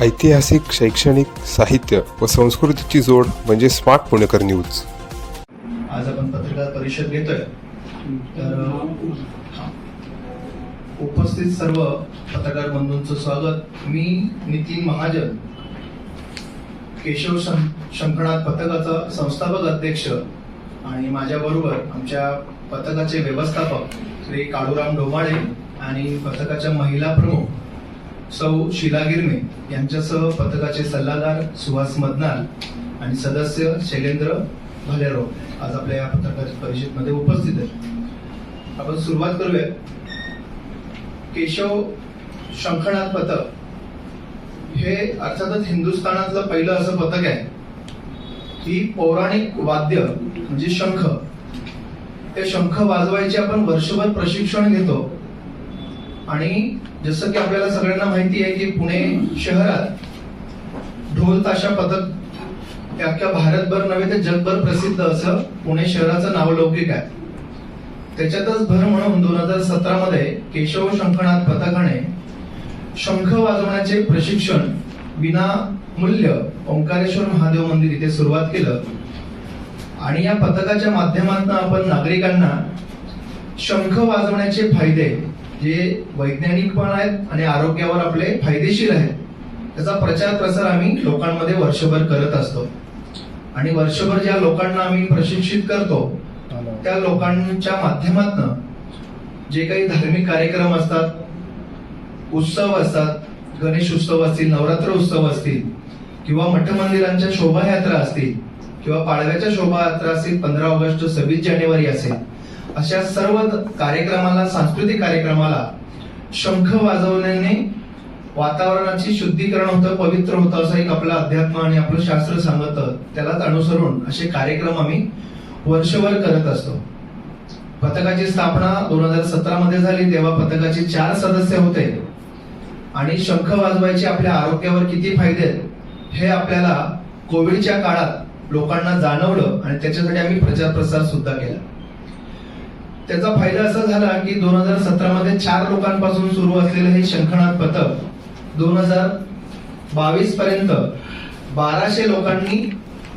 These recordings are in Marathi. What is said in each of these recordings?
ऐतिहासिक शैक्षणिक साहित्य व संस्कृतीची जोड म्हणजे स्मार्ट पुणेकर न्यूज. आज आपण पत्रकार परिषद घेतोय. तर उपस्थित सर्व पत्रकार बंधूंचं स्वागत. मी नितीन महाजन केशव शं- पथकाचा संस्थापक अध्यक्ष आणि माझ्याबरोबर आमच्या पथकाचे व्यवस्थापक श्री काळूराम डोमाळे आणि पथकाच्या महिला प्रमुख सौ शिला गिरमे यांच्यासह पथकाचे सल्लागार सुहास मदनाल आणि सदस्य शैलेंद्र भालेराव आज आपल्या या पत्रकार परिषदेमध्ये उपस्थित आहेत. आपण सुरुवात करूया केशव शंखनाथ पथक हे अर्थातच हिंदुस्थानातलं पहिलं असं पथक आहे. की पौराणिक वाद्य म्हणजे शंख ते शंख वाजवायचे आपण वर्षभर प्रशिक्षण घेतो. आणि जसं की आपल्याला सगळ्यांना माहिती आहे की पुणे शहरात ढोल ताशा पथक अख्ख्या भारतभर नव्हे तर जगभर प्रसिद्ध असं पुणे शहराचं नावलौकिक आहे. त्याच्यातच भर म्हणून दोन हजार सतरा मध्ये केशव शंखनाथ पथकाने शंख वाजवण्याचे प्रशिक्षण विना मूल्य ओंकारेश्वर महादेव मंदिर इथे सुरुवात केलं. आणि या पथकाच्या माध्यमातून आपण नागरिकांना शंख वाजवण्याचे फायदे जे वैज्ञानिक पण आहेत आणि आरोग्यावर आपले फायदेशीर आहेत त्याचा प्रचार प्रसार आम्ही लोकांमध्ये वर्षभर करत असतो. आणि वर्षभर ज्या लोकांना आम्ही प्रशिक्षित करतो त्या लोकांच्या माध्यमातून जे काही धार्मिक कार्यक्रम असतात उत्सव असतात गणेश उत्सव असतील नवरात्र उत्सव असतील किंवा मठ मंदिरांच्या शोभायात्रा असतील किंवा पाडव्याच्या शोभायात्रा असतील पंधरा ऑगस्ट सव्वीस जानेवारी असेल अशा सर्व कार्यक्रमाला सांस्कृतिक कार्यक्रमाला शंख वाजवण्याने वातावरणाची शुद्धीकरण होतं पवित्र होतं असं एक आपलं अध्यात्म आणि आपलं शास्त्र सांगतं. त्यालाच अनुसरून असे कार्यक्रम आम्ही वर्षभर करत असतो. पथकाची स्थापना दोन हजार सतरा मध्ये झाली तेव्हा पथकाचे चार सदस्य होते. आणि शंख वाजवायचे आपल्या आरोग्यावर किती फायदे आहेत हे आपल्याला कोविडच्या काळात लोकांना जाणवलं आणि त्याच्यासाठी आम्ही प्रचार प्रसार सुद्धा केला. त्याचा फायदा असा झाला की दोन हजार सतरा मध्ये चार लोकांपासून सुरू असलेलं हे शंखनाथ पथक दोन हजार बावीस पर्यंत बाराशे लोकांनी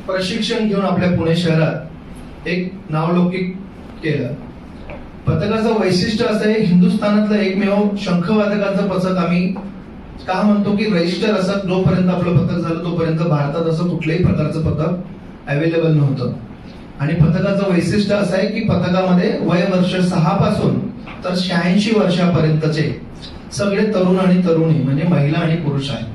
प्रशिक्षण घेऊन आपल्या पुणे शहरात एक नावलौकिक केलं. पथकाचं वैशिष्ट्य असं आहे हिंदुस्थानातलं एकमेव शंखवादकाचं पथक आम्ही का म्हणतो की रजिस्टर असं जोपर्यंत आपलं पथक झालं तोपर्यंत भारतात असं कुठल्याही प्रकारचं पथक अवेलेबल नव्हतं. आणि पथकाचं वैशिष्ट्य असं आहे की पथकामध्ये वय वर्ष सहा पासून तर शहाऐंशी वर्षापर्यंतचे सगळे तरुण आणि तरुणी म्हणजे महिला आणि पुरुष आहेत.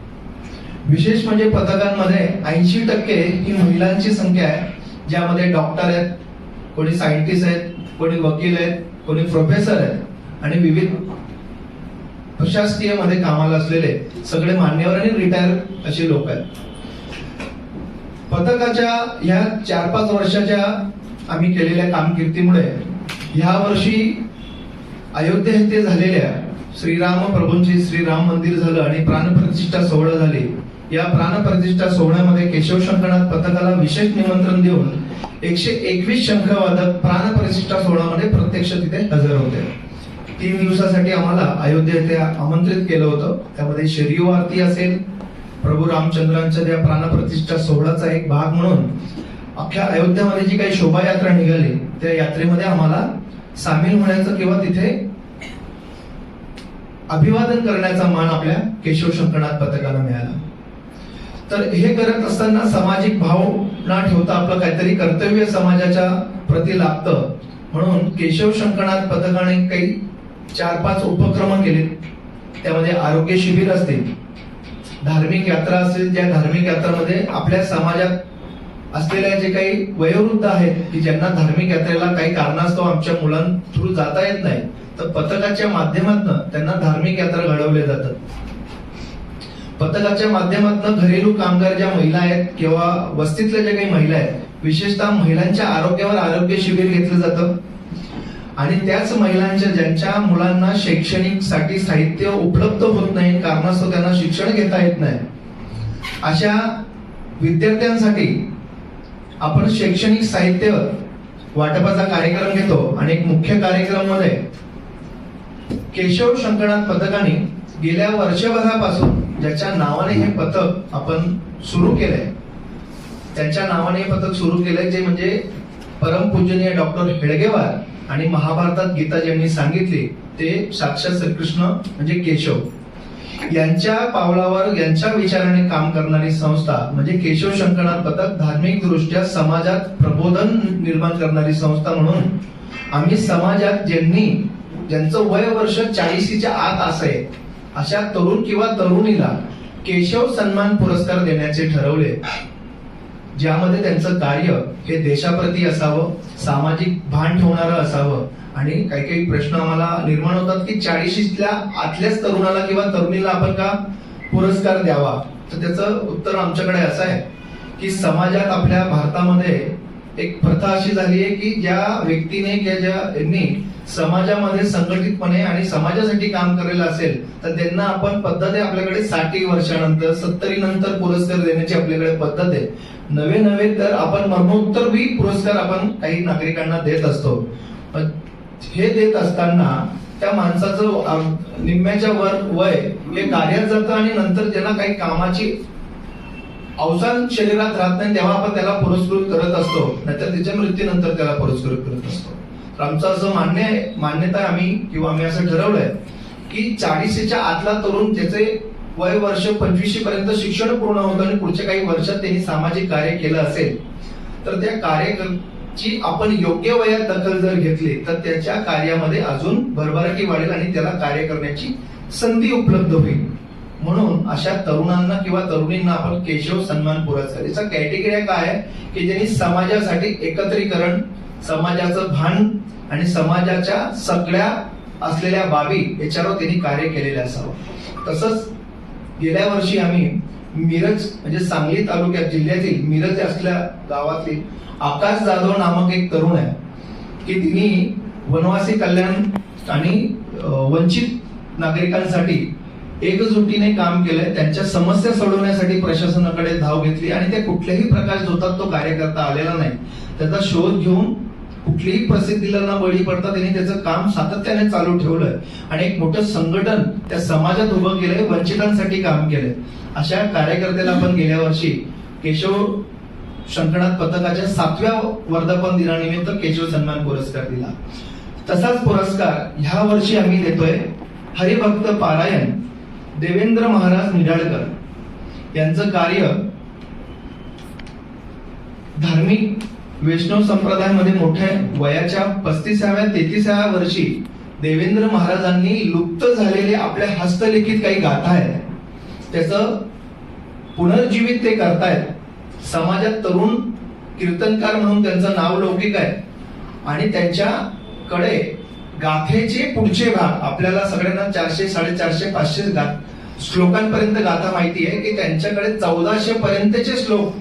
विशेष म्हणजे पथकांमध्ये ऐंशी टक्के ही महिलांची संख्या आहे ज्यामध्ये डॉक्टर आहेत कोणी सायंटिस्ट आहेत कोणी वकील आहेत कोणी प्रोफेसर आहेत आणि विविध प्रशासकीयमध्ये कामाला असलेले सगळे मान्यवर आणि रिटायर असे लोक आहेत. पथकाच्या ह्या चार पाच वर्षाच्या आम्ही केलेल्या कामकिर्दीमुळे ह्या वर्षी अयोध्या येथे झालेल्या श्रीराम प्रभूंची श्रीराम मंदिर झालं आणि प्राणप्रतिष्ठा सोहळा झाली. या प्राणप्रतिष्ठा सोहळ्यामध्ये केशव शंकरनाथ पथकाला विशेष निमंत्रण देऊन एकशे एकवीस शंखवादक प्राणप्रतिष्ठा सोहळ्यामध्ये प्रत्यक्ष तिथे हजर होते. तीन दिवसासाठी आम्हाला अयोध्या येथे आमंत्रित केलं होतं. त्यामध्ये शरीव आरती असेल प्रभू रामचंद्रांच्या त्या प्राणप्रतिष्ठा सोहळ्याचा एक भाग म्हणून अख्ख्या अयोध्यामध्ये जी काही शोभायात्रा निघाली त्या यात्रेमध्ये आम्हाला सामील होण्याचं किंवा तिथे अभिवादन करण्याचा मान आपल्या केशव शंकरनाथ पथकाला मिळाला. तर हे करत असताना सामाजिक भाव ना ठेवता आपलं काहीतरी कर्तव्य समाजाच्या प्रती लागतं म्हणून केशव शंकरनाथ पथकाने काही चार पाच उपक्रम केले. त्यामध्ये आरोग्य शिबिर असतील धार्मिक यात्रा असेल त्या धार्मिक यात्रामध्ये आपल्या समाजात असलेल्या जे काही वयोवृद्ध आहेत की ज्यांना धार्मिक यात्रेला काही कारणास्तव आमच्या मुलां थ्रू जाता येत नाही तर पथकाच्या माध्यमातून त्यांना धार्मिक यात्रा घडवल्या जातात. पथकाच्या माध्यमातून घरेलू कामगार ज्या महिला आहेत किंवा वस्तीतल्या ज्या काही महिला आहेत विशेषतः महिलांच्या आरोग्यावर आरोग्य शिबिर घेतलं जातं. आणि त्याच महिलांच्या ज्यांच्या मुलांना शैक्षणिकसाठी साहित्य उपलब्ध होत नाही कारणास्तव त्यांना शिक्षण घेता येत नाही अशा विद्यार्थ्यांसाठी आपण शैक्षणिक साहित्य वाटपाचा कार्यक्रम घेतो. आणि एक मुख्य कार्यक्रममध्ये केशव शंकरनाथ पथकाने गेल्या वर्षभरापासून ज्याच्या नावाने हे पथक आपण सुरू केलंय त्यांच्या नावाने हे पथक सुरू केलंय जे म्हणजे परमपूजनीय डॉक्टर हेडगेवार आणि महाभारतात गीता ज्यांनी सांगितली ते साक्षात श्रीकृष्ण म्हणजे केशव. यांच्या पावलावर यांच्या विचाराने काम करणारी संस्था म्हणजे केशव शंकरनाथ पथक धार्मिक दृष्ट्या समाजात प्रबोधन निर्माण करणारी संस्था म्हणून आम्ही समाजात ज्यांनी ज्यांचं वय वर्ष चाळीसीच्या आत असेल अशा तरुण किंवा तरुणीला केशव सन्मान पुरस्कार देण्याचे ठरवले. ज्यामध्ये त्यांचं कार्य हे देशाप्रती असावं सामाजिक भान ठेवणारं असावं. आणि काही काही प्रश्न आम्हाला निर्माण होतात की चाळीशीतल्या आतल्याच तरुणाला किंवा तरुणीला आपण का पुरस्कार द्यावा? तर त्याचं उत्तर आमच्याकडे असं आहे की समाजात आपल्या भारतामध्ये एक प्रथा अशी झाली आहे की ज्या व्यक्तीने किंवा ज्या यांनी समाजामध्ये संघटितपणे आणि समाजासाठी काम करेल असेल तर त्यांना आपण पद्धत आहे आपल्याकडे साठी वर्षानंतर सत्तरी नंतर पुरस्कार देण्याची आपल्याकडे पद्धत आहे. नवे नवे तर आपण मरणोत्तर बी पुरस्कार आपण काही नागरिकांना देत असतो. हे देत असताना त्या माणसाचं निम्म्याच्या वर वय हे कार्यात जातं आणि नंतर ज्यांना काही कामाची अवसान शरीरात राहत नाही तेव्हा आपण त्याला पुरस्कृत करत असतो. नाहीतर त्याच्या मृत्यूनंतर त्याला पुरस्कृत करत असतो. तर आमचं असं मान्य आहे मान्यता आहे आम्ही किंवा आम्ही असं ठरवलंय की चाळीशीच्या आतला तरुण त्याचे वय वर्ष पंचवीसशे पर्यंत शिक्षण पूर्ण होतं आणि पुढच्या काही वर्षात त्यांनी सामाजिक कार्य केलं असेल तर त्या कार्यची आपण योग्य वयात दखल जर घेतली तर त्याच्या कार्यामध्ये अजून भरभराटी वाढेल आणि त्याला कार्य करण्याची संधी उपलब्ध होईल. म्हणून अशा तरुणांना किंवा तरुणींना आपण केशव सन्मान पुरस्कार याचा कॅटेगरी काय आहे? की ज्यांनी समाजासाठी एकत्रीकरण समाजाचं भान आणि समाजाच्या सगळ्या असलेल्या बाबी याच्यावर त्यांनी कार्य केलेले असावं. तसंच गेल्या वर्षी आम्ही मिरज म्हणजे सांगली तालुक्यात जिल्ह्यातील मिरज असल्या गावातील आकाश जाधव नामक एक तरुण आहे की तिने वनवासी कल्याण आणि वंचित नागरिकांसाठी एकजुटीने काम केलंय त्यांच्या समस्या सोडवण्यासाठी प्रशासनाकडे धाव घेतली आणि ते कुठल्याही प्रकाश जोतात तो कार्यकर्ता आलेला नाही. त्याचा शोध घेऊन कुठलीही प्रसिद्धीला ना बळी पडता त्यांनी त्याचं काम सातत्याने चालू ठेवलंय. आणि एक मोठं संघटन त्या समाजात उभं केलंय वंचितांसाठी काम केलंय. अशा कार्यकर्त्याला आपण गेल्या वर्षी केशव शंकरनाथ पथकाच्या सातव्या वर्धापन दिनानिमित्त केशव सन्मान पुरस्कार दिला. तसाच पुरस्कार ह्या वर्षी आम्ही देतोय हरिभक्त पारायण देवेंद्र महाराज निडाळकर यांचं कार्य धार्मिक वैष्णव संप्रदायामध्ये मोठ्या वयाच्या पस्तीसाव्या तेहतीसाव्या वर्षी देवेंद्र महाराजांनी लुप्त झालेले आपल्या हस्तलिखित काही गाथा आहेत. त्याचं पुनर्जीवित ते करतायत. समाजात तरुण कीर्तनकार म्हणून त्यांचं नाव लौकिक आहे. आणि त्यांच्याकडे गाथेचे पुढचे भाग आपल्याला सगळ्यांना चारशे साडेचारशे पाचशे गा श्लोकांपर्यंत गाथा माहिती आहे की त्यांच्याकडे चौदाशे पर्यंतचे श्लोक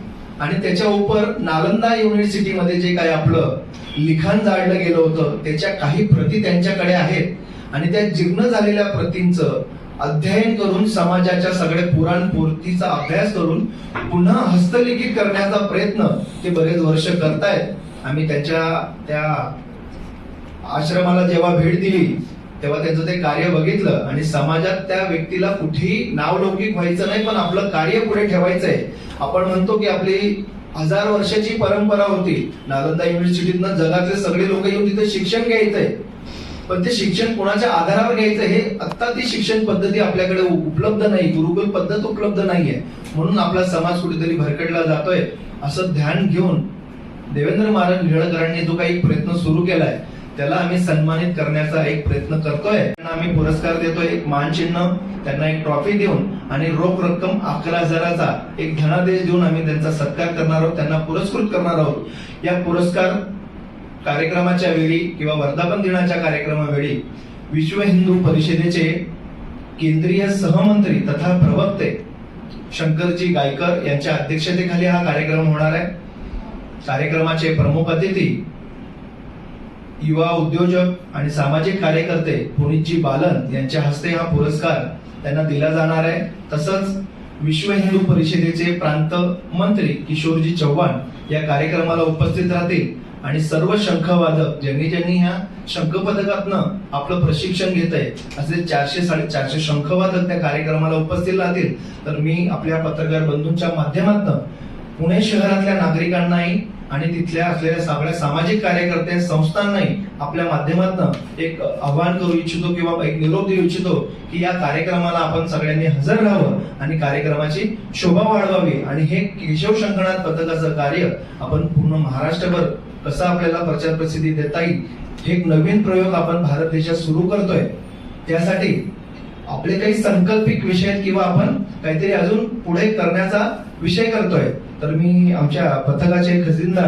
आणि त्याच्या उपर नालंदा युनिव्हर्सिटीमध्ये जे काही आपलं लिखाण जाळलं गेलं होतं त्याच्या काही प्रती त्यांच्याकडे आहेत. आणि त्या जीर्ण झालेल्या प्रतींचं अध्ययन करून समाजाच्या सगळ्या पुराणपूर्तीचा अभ्यास करून पुन्हा हस्तलिखित करण्याचा प्रयत्न ते बरेच वर्ष करतायत. आम्ही त्याच्या त्या आश्रमाला जेव्हा भेट दिली तेव्हा त्यांचं ते कार्य बघितलं आणि समाजात त्या व्यक्तीला कुठेही नावलौकिक व्हायचं नाही पण आपलं कार्य पुढे ठेवायचंय. आपण म्हणतो की आपली हजार वर्षाची परंपरा होती. नालंदा युनिव्हर्सिटीतनं जगातले सगळे लोक येऊन तिथे शिक्षण घ्यायचंय. पण ते शिक्षण कोणाच्या आधारावर घ्यायचं हे आता ती शिक्षण पद्धती आपल्याकडे उपलब्ध नाही. गुरुकुल पद्धत उपलब्ध नाहीये. म्हणून आपला समाज कुठेतरी भरकटला जातोय. असं ध्यान घेऊन देवेंद्र महाराज निळकरांनी जो काही प्रयत्न सुरू केलाय त्याला आम्ही सन्मानित करण्याचा एक प्रयत्न करतोय. त्यांना आम्ही पुरस्कार देतोय एक मानचिन्ह त्यांना एक ट्रॉफी देऊन आणि रोख रक्कम अकरा हजाराचा एक धनादेश देऊन आम्ही त्यांचा सत्कार करणार आहोत त्यांना पुरस्कृत करणार आहोत. या पुरस्कार कार्यक्रमाच्या वेळी किंवा वर्धापन दिनाच्या कार्यक्रमावेळी विश्व हिंदू परिषदेचे केंद्रीय सहमंत्री तथा प्रवक्ते शंकरजी गायकर यांच्या अध्यक्षतेखाली हा कार्यक्रम होणार आहे. कार्यक्रमाचे प्रमुख अतिथी युवा उद्योजक आणि सामाजिक कार्यकर्ते पुनीतजी बालन यांच्या हस्ते हा पुरस्कार त्यांना दिला जाणार आहे. तसंच विश्व हिंदू परिषदेचे प्रांत मंत्री किशोरजी चव्हाण या कार्यक्रमाला उपस्थित राहतील. आणि सर्व शंखवादक ज्यांनी ज्यांनी ह्या शंख पदकातनं आपलं प्रशिक्षण घेत आहे असे चारशे साडेचारशे शंखवादक त्या कार्यक्रमाला उपस्थित राहतील. तर मी आपल्या पत्रकार बंधूंच्या माध्यमातून पुणे शहरातल्या नागरिकांनाही आणि तिथल्या असलेल्या सगळ्या सामाजिक कार्यकर्ते संस्थांनाही आपल्या माध्यमातून एक आव्हान करू इच्छितो किंवा एक निरोप देऊ इच्छितो की या कार्यक्रमाला आपण सगळ्यांनी हजर राहावं आणि कार्यक्रमाची शोभा वाढवावी. आणि हे केशव शंकरनाथ पथकाचं कार्य आपण पूर्ण महाराष्ट्रभर कसं आपल्याला प्रचार प्रसिद्धी देता येईल हे एक नवीन प्रयोग आपण भारत देशात सुरू करतोय. त्यासाठी आपले काही संकल्पिक विषय आहेत किंवा आपण काहीतरी अजून पुढे करण्याचा विषय करतोय. तर मी आमच्या पथकाचे खजिनदार